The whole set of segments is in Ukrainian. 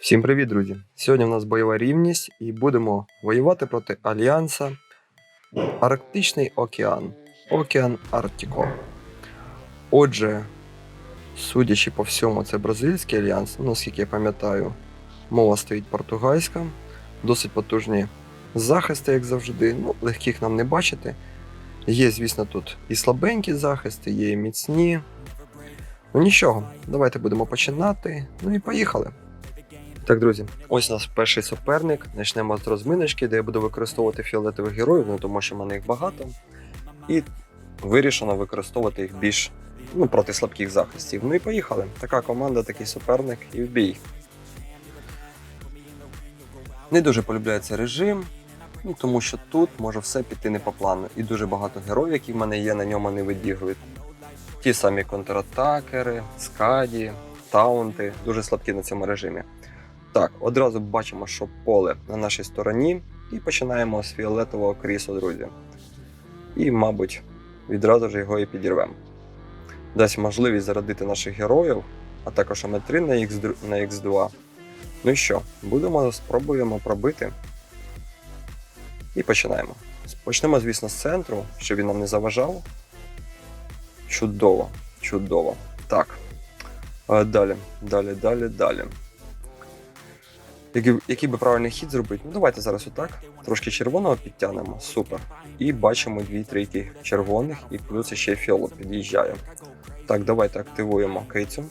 Всім привіт, друзі! Сьогодні в нас бойова рівність і будемо воювати проти Альянса Арктичний океан. Океан Арктико. Отже, судячи по всьому, це бразильський альянс, ну, наскільки я пам'ятаю, мова стоїть португальська, досить потужні захисти, як завжди. Ну, легких нам не бачити. Є, звісно, тут і слабенькі захисти, є і міцні. Ну нічого, давайте будемо починати. Ну і поїхали. Так, друзі, ось нас перший суперник. Почнемо з розминочки, де я буду використовувати фіолетових героїв, ну тому що в мене їх багато. І вирішено використовувати їх більш ну, проти слабких захистів. Ну і поїхали. Така команда, такий суперник і в бій. Не дуже полюбляю цей режим, ну, тому що тут може все піти не по плану. І дуже багато героїв, які в мене є, на ньому не видігрують. Ті самі контратакери, скаді, таунти, дуже слабкі на цьому режимі. Так, одразу бачимо, що поле на нашій стороні, і починаємо з фіолетового крісу, друзі. І, мабуть, відразу ж його і підірвемо. Дасть можливість зарадити наших героїв, а також аметрин на, X, на X2. Ну і що, будемо спробуємо пробити. І починаємо. Почнемо, звісно, з центру, щоб він нам не заважав. Чудово, чудово. Так. Далі, далі, далі, далі. Який, який би правильний хід зробити? Ну давайте зараз отак. Трошки червоного підтягнемо. Супер. І бачимо дві трійки червоних, і плюс ще фіоло під'їжджає. Так, давайте активуємо кицю.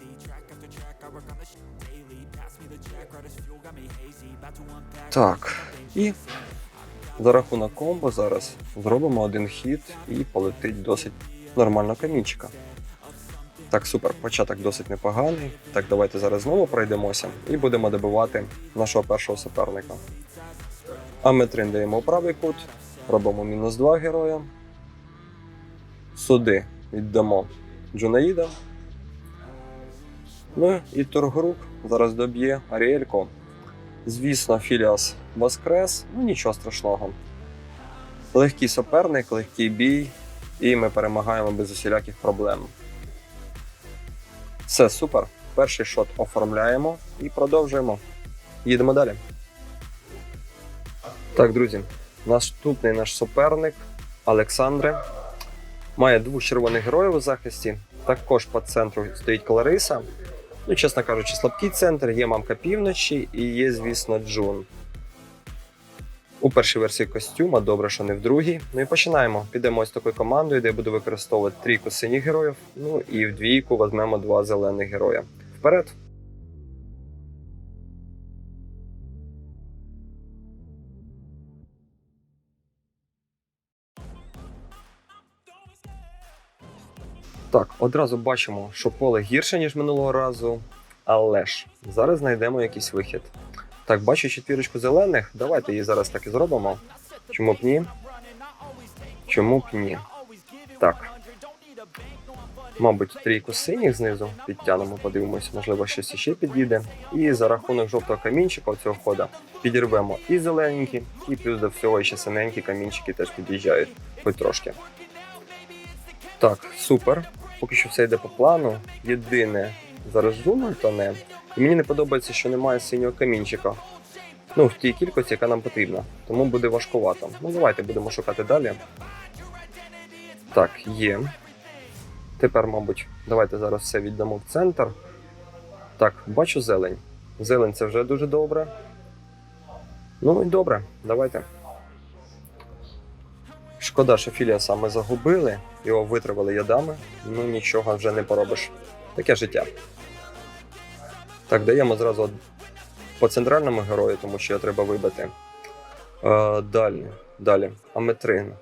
Так. І за рахунок комбо зараз зробимо один хід і полетить досить нормально камінчика. Так, супер, початок досить непоганий. Так, давайте зараз знову пройдемося і будемо добивати нашого першого суперника. А ми трин даємо правий кут, робимо мінус 2 героя. Суди віддамо Джунаїда. Ну і Торгрук зараз доб'є Аріелько. Звісно, Філіас Воскрес, ну нічого страшного. Легкий суперник, легкий бій, і ми перемагаємо без усіляких проблем. Все супер. Перший шот оформляємо і продовжуємо. Їдемо далі. Так, друзі, наступний наш суперник Олександре. Має двох червоних героїв у захисті. Також по центру стоїть Клариса. Ну, чесно кажучи, слабкий центр, є мамка півночі і є, звісно, Джун. У першій версії костюма, добре, що не в другій. Ну і починаємо. Підемо ось такою командою, де я буду використовувати трійку синіх героїв. Ну і в двійку візьмемо два зелених героя. Вперед! Так, одразу бачимо, що поле гірше, ніж минулого разу. Але ж зараз знайдемо якийсь вихід. Так, бачу четвірочку зелених. Давайте її зараз так і зробимо. Чому б ні? Чому б ні? Так. Мабуть, трійку синіх знизу підтягнемо, подивимося, можливо, щось іще підійде. І за рахунок жовтого камінчика цього хода підірвемо і зелененькі, і плюс до всього ще синенькі камінчики теж під'їжджають, хоч трошки. Так, супер. Поки що все йде по плану. Єдине, зараз зумер тоне. І мені не подобається, що немає синього камінчика. Ну, в тій кількості, яка нам потрібна. Тому буде важкувато. Ну, давайте будемо шукати далі. Так, є. Тепер, мабуть, давайте зараз все віддамо в центр. Так, бачу зелень. Зелень це вже дуже добре. Ну і добре, давайте. Шкода, що Філіаса ми загубили, його витравили ядами. Ну нічого вже не поробиш. Таке життя. Так, даємо зразу по центральному герою, тому що його треба вибити. Е, далі, далі. Аметрин.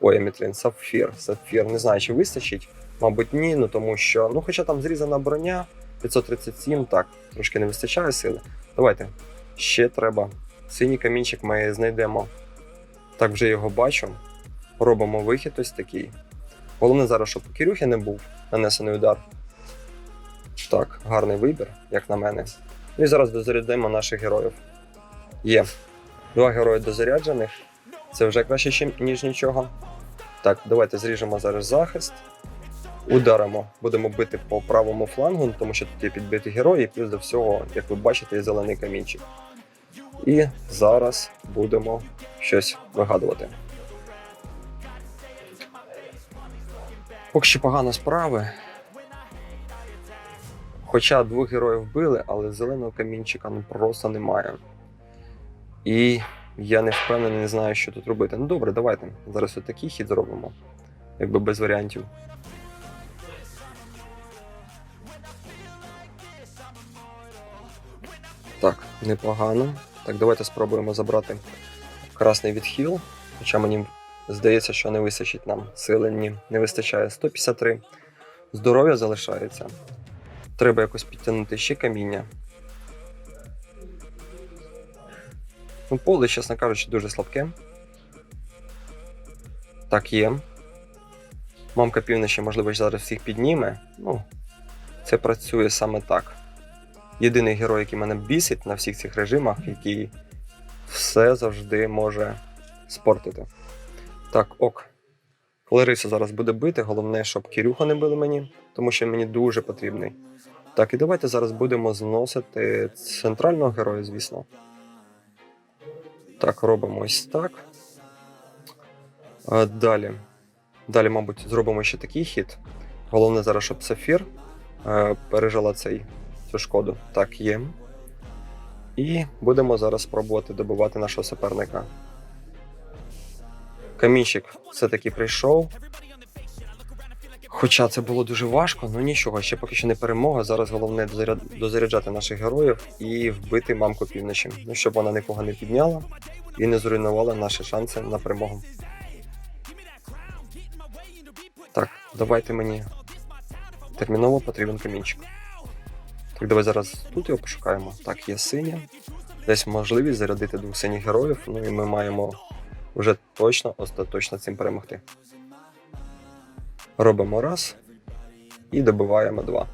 Ой, Аметрин, сапфір. Сапфір. Не знаю, чи вистачить. Мабуть, ні, ну тому що. Ну, хоча там зрізана броня 537, так, трошки не вистачає сили. Давайте. Ще треба. Синій камінчик ми знайдемо. Так, вже його бачу. Робимо вихід ось такий. Головне зараз, щоб Кирюхи не був нанесений удар. Так, гарний вибір, як на мене. Ну і зараз дозарядимо наших героїв. Є. Два герої дозаряджених. Це вже краще, ніж нічого. Так, давайте зріжемо зараз захист. Ударимо, будемо бити по правому флангу, тому що тут є підбиті герої, і плюс до всього, як ви бачите, є зелений камінчик. І зараз будемо щось вигадувати. Поки що погано справи. Хоча двох героїв вбили, але зеленого камінчика ну просто немає. І я не впевнений, не знаю, що тут робити. Ну добре, давайте. Зараз отакий хід зробимо. Якби без варіантів. Так, непогано. Так, давайте спробуємо забрати красний відхил. Хоча мені здається, що не вистачить нам сили. Ні, не вистачає 153. Здоров'я залишається. Треба якось підтягнути ще каміння. Ну, поле, чесно кажучи, дуже слабке. Так є. Мамка півночі, можливо, зараз всіх підніме. Ну, це працює саме так. Єдиний герой, який мене бісить на всіх цих режимах, який все завжди може спортити. Так, ок. Лариса зараз буде бити, головне, щоб Кирюха не били мені, тому що мені дуже потрібний. Так, і давайте зараз будемо зносити центрального героя, звісно. Так, робимо ось так. А, далі. Далі, мабуть, зробимо ще такий хід. Головне зараз, щоб Сафір е, пережила цей, цю шкоду. Так, є. І будемо зараз спробувати добивати нашого суперника. Камінчик все-таки прийшов. Хоча це було дуже важко, ну нічого, ще поки що не перемога. Зараз головне дозаряд- дозаряджати наших героїв і вбити мамку півночі. Ну, щоб вона нікого не підняла і не зруйнувала наші шанси на перемогу. Так, давайте мені терміново потрібен камінчик. Так, давай зараз тут його пошукаємо. Так, є синя. Десь можливість зарядити двох синіх героїв, ну і ми маємо вже точно, остаточно цим перемогти. Робимо раз і добиваємо два.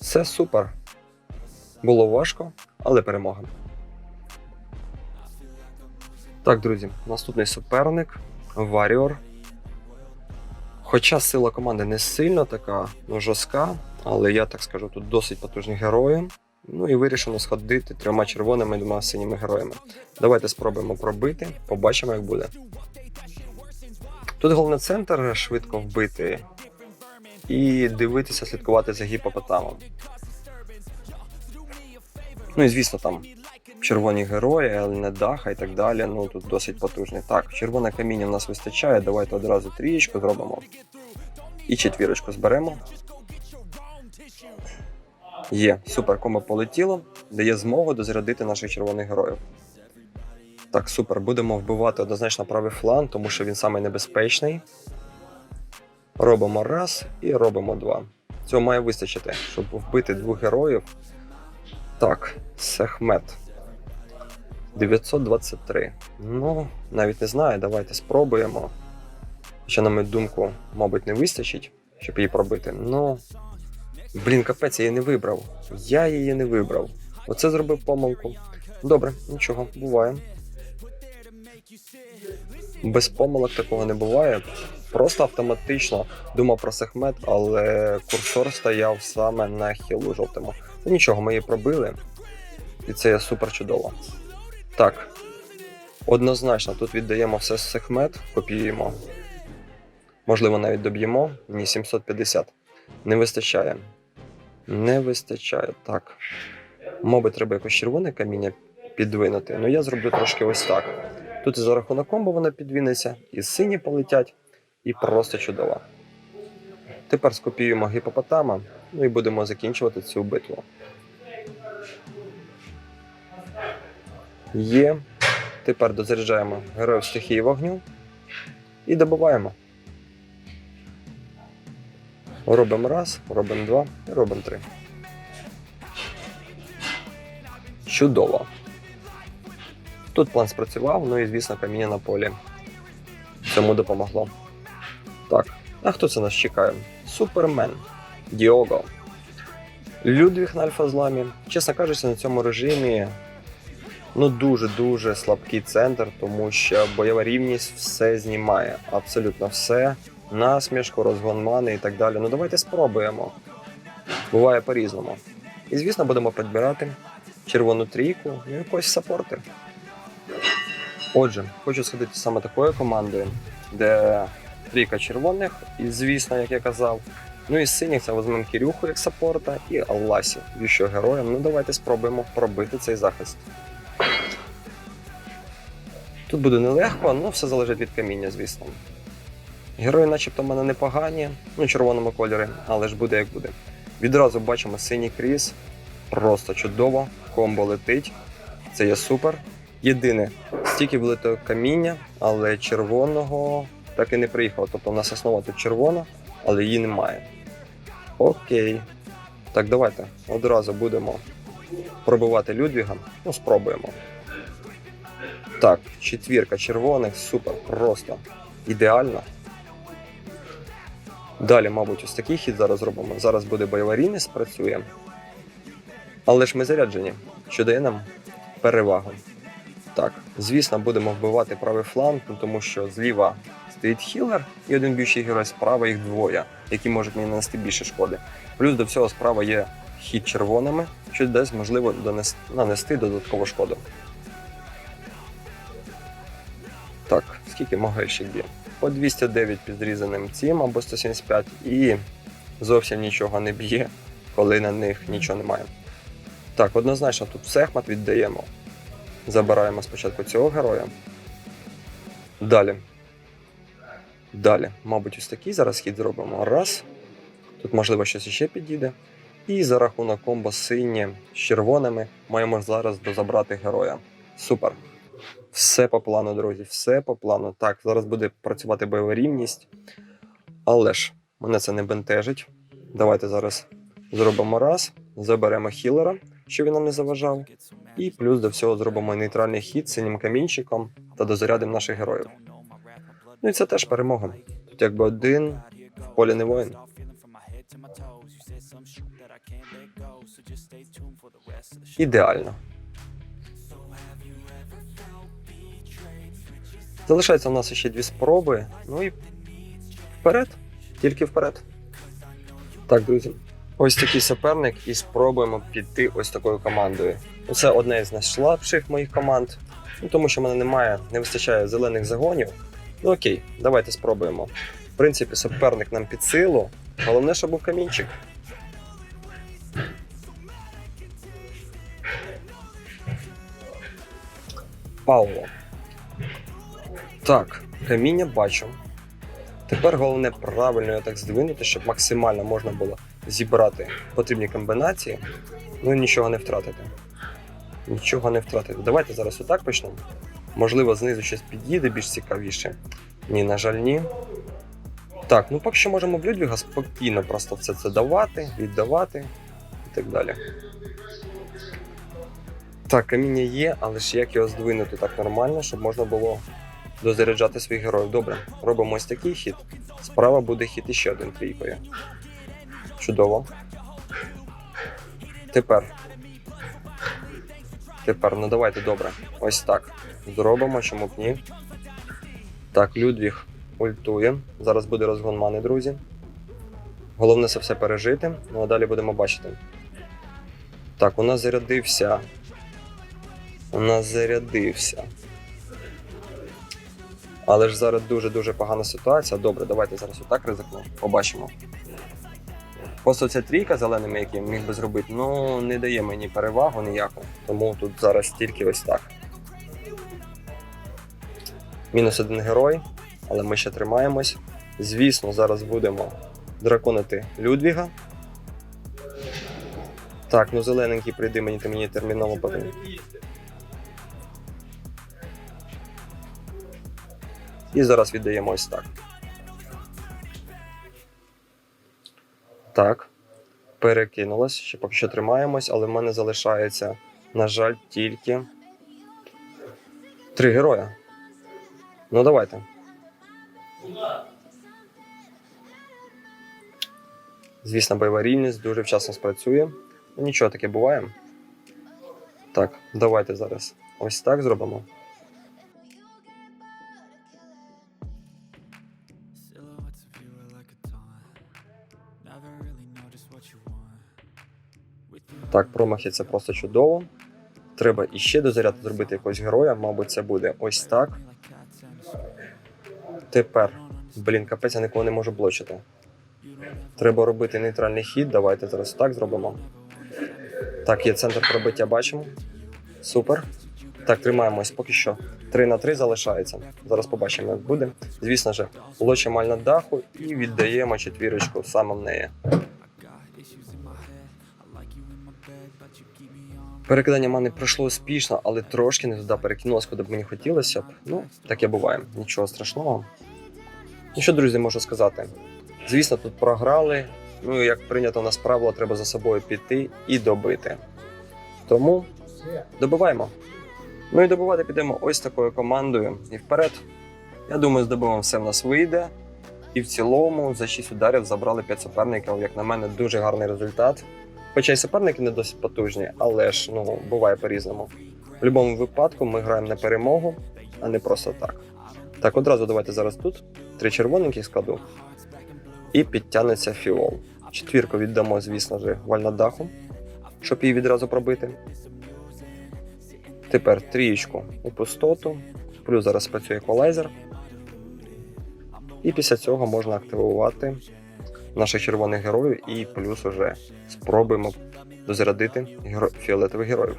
Все супер. Було важко, але перемога. Так, друзі, наступний суперник Warrior. Хоча сила команди не сильно така ну, жорстка, але я так скажу, тут досить потужні герої. Ну і вирішено сходити трьома червоними і двома синіми героями. Давайте спробуємо пробити, побачимо, як буде. Тут головне центр швидко вбити і дивитися, слідкувати за гіпопотамом. Ну і звісно, там червоні герої, але не даха і так далі. Ну тут досить потужний. Так, червоне каміння в нас вистачає. Давайте одразу трієчку зробимо. І четвірочку зберемо. Є, супер, комбо полетіло, дає змогу дозарядити наших червоних героїв. Так, супер, будемо вбивати однозначно правий фланг, тому що він самий небезпечний. Робимо раз і робимо два. Цього має вистачити, щоб вбити двох героїв. Так, Сехмет. 923. Ну, навіть не знаю, давайте спробуємо. Хоча, на мою думку, мабуть, не вистачить, щоб її пробити. Ну. Блін, капець, я її не вибрав. Я її не вибрав. Оце зробив помилку. Добре, нічого, буває. Без помилок такого не буває. Просто автоматично думав про сегмент, але курсор стояв саме на хілу жовтому. Ну нічого, ми її пробили. І це є супер чудово. Так. Однозначно, тут віддаємо все сегмент, копіюємо. Можливо, навіть доб'ємо. Ні, 750. Не вистачає. Не вистачає. Так. Мабуть, треба якось червоне каміння підвинути. Ну я зроблю трошки ось так. Тут і за рахунок комбо воно підвінеться, і сині полетять, і просто чудово. Тепер скопіюємо гіпопотама, ну і будемо закінчувати цю битву. Є. Тепер дозаряджаємо героїв стихії вогню і добиваємо. Робимо раз, робимо два і робимо три. Чудово. Тут план спрацював, ну і звісно, каміння на полі. Цьому допомогло. Так, а хто це нас чекає? Супермен. Діого. Людвіг на альфа-зламі. Чесно кажучи, на цьому режимі ну дуже-дуже слабкий центр, тому що бойова рівність все знімає. Абсолютно все. насмішку, розгон мани і так далі. Ну давайте спробуємо. Буває по-різному. І звісно, будемо підбирати червону трійку і якось саппорти. Отже, хочу сходити саме такою командою, де трійка червоних, і звісно, як я казав. Ну і з синіх це візьмемо Кирюху як саппорта і Алласі, що героєм. Ну давайте спробуємо пробити цей захист. Тут буде нелегко, ну все залежить від каміння, звісно. Герої, начебто, в мене непогані, ну, червоному кольорі, але ж буде як буде. Відразу бачимо синій кріс. Просто чудово, комбо летить. Це є супер. Єдине, стільки влито каміння, але червоного так і не приїхало. Тобто у нас основа тут червона, але її немає. Окей. Так, давайте одразу будемо пробивати Людвіга. Ну, спробуємо. Так, четвірка червоних, супер, просто ідеально. Далі, мабуть, ось такий хід зараз зробимо. Зараз буде бойова рівність, спрацює. Але ж ми заряджені, що дає нам перевагу. Так, звісно, будемо вбивати правий фланг, тому що зліва стоїть хілер і один більший герой, справа їх двоє, які можуть мені нанести більше шкоди. Плюс до всього справа є хід червоними, що дасть можливо донес... нанести додаткову шкоду. Так, скільки могильщик б'є? По 209 під зрізаним цим або 175 і зовсім нічого не б'є, коли на них нічого немає. Так, однозначно тут Сехмат віддаємо. Забираємо спочатку цього героя. Далі. Далі, мабуть, ось такий зараз хід зробимо. Раз. Тут, можливо, щось ще підійде. І за рахунок комбо сині з червоними маємо зараз дозабрати героя. Супер. Все по плану, друзі, все по плану. Так, зараз буде працювати бойова рівність. Але ж мене це не бентежить. Давайте зараз зробимо раз, заберемо хілера, щоб він нам не заважав. І плюс до всього зробимо нейтральний хід синім камінчиком та дозарядимо наших героїв. Ну і це теж перемога. Тут якби один в полі не воїн. Ідеально. Залишається у нас ще дві спроби. Ну і вперед. Тільки вперед. Так, друзі. Ось такий суперник, і спробуємо піти ось такою командою. Ну, Це одна із найслабших моїх команд, ну, тому що в мене немає, не вистачає зелених загонів. Ну окей, давайте спробуємо. В принципі, суперник нам під силу. Головне, щоб був камінчик. Пауло. Так, каміння бачу. Тепер головне правильно його так здвинути, щоб максимально можна було зібрати потрібні комбінації, ну і нічого не втратити. Нічого не втратити. Давайте зараз отак почнемо. Можливо, знизу щось під'їде більш цікавіше. Ні, на жаль, ні. Так, ну поки що можемо в Людвіга спокійно просто все це давати, віддавати і так далі. Так, каміння є, але ж як його здвинути так нормально, щоб можна було дозаряджати своїх героїв. Добре, робимо ось такий хід. Справа буде хід іще один трійкою. Чудово. Тепер. Тепер, ну давайте добре. Ось так. Зробимо, чому б ні. Так, Людвіг ультує. Зараз буде розгон мани, друзі. Головне це все пережити, ну а далі будемо бачити. Так, у нас зарядився. У нас зарядився. Але ж зараз дуже-дуже погана ситуація. Добре, давайте зараз отак ризикнемо. Побачимо. Просто ця трійка зеленими, які міг би зробити, ну не дає мені перевагу ніяку. Тому тут зараз тільки ось так. Мінус один герой, але ми ще тримаємось. Звісно, зараз будемо драконити Людвіга. Так, ну зелененький прийди мені, ти мені терміново потрібен. І зараз віддаємо ось так. Так. Перекинулось. Ще поки що тримаємось, але в мене залишається, на жаль, тільки три героя. Ну, давайте. Звісно, бойова рівність дуже вчасно спрацює. Ну, Нічого таке буває. Так, давайте зараз ось так зробимо. Так, промахи це просто чудово. Треба іще до заряду зробити якогось героя, мабуть, це буде ось так. Тепер, блін, капець, я нікого не можу блочити. Треба робити нейтральний хід. Давайте зараз так зробимо. Так, є центр пробиття, бачимо. Супер. Так, тримаємось поки що. 3 на 3 залишається. Зараз побачимо, як буде. Звісно ж, лочимо на даху і віддаємо четвірочку саме в неї. Перекидання мани пройшло успішно, але трошки не туди перекинулося, куди б мені хотілося б. Ну, таке буває, нічого страшного. Ну що, друзі, можу сказати? Звісно, тут програли. Ну, і як прийнято нас правило, треба за собою піти і добити. Тому добиваємо. Ну і добивати підемо ось такою командою і вперед. Я думаю, здобуваємо все в нас вийде. І в цілому за 6 ударів забрали 5 суперників. Як на мене, дуже гарний результат. Хоча й суперники не досить потужні, але ж ну буває по-різному. В будь-якому випадку ми граємо на перемогу, а не просто так. Так, одразу давайте зараз тут три червоненьких складу. І підтягнеться фіол. Четвірку віддамо, звісно ж, вальнадаху, щоб її відразу пробити. Тепер трієчку у пустоту, плюс зараз працює еквалайзер. І після цього можна активувати наших червоних героїв і плюс уже спробуємо дозарядити геро... фіолетових героїв.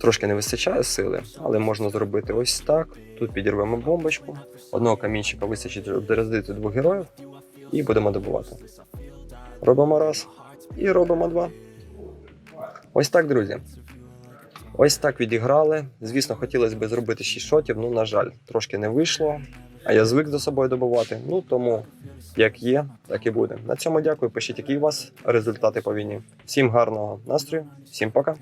Трошки не вистачає сили, але можна зробити ось так. Тут підірвемо бомбочку. Одного камінчика вистачить, щоб дозарядити двох героїв, і будемо добувати. Робимо раз і робимо два. Ось так, друзі. Ось так відіграли. Звісно, хотілося б зробити 6 шотів, ну, на жаль, трошки не вийшло. А я звик за собою добувати. Ну тому як є, так і буде. На цьому дякую. Пишіть, які у вас результати по війні. Всім гарного настрою, всім пока.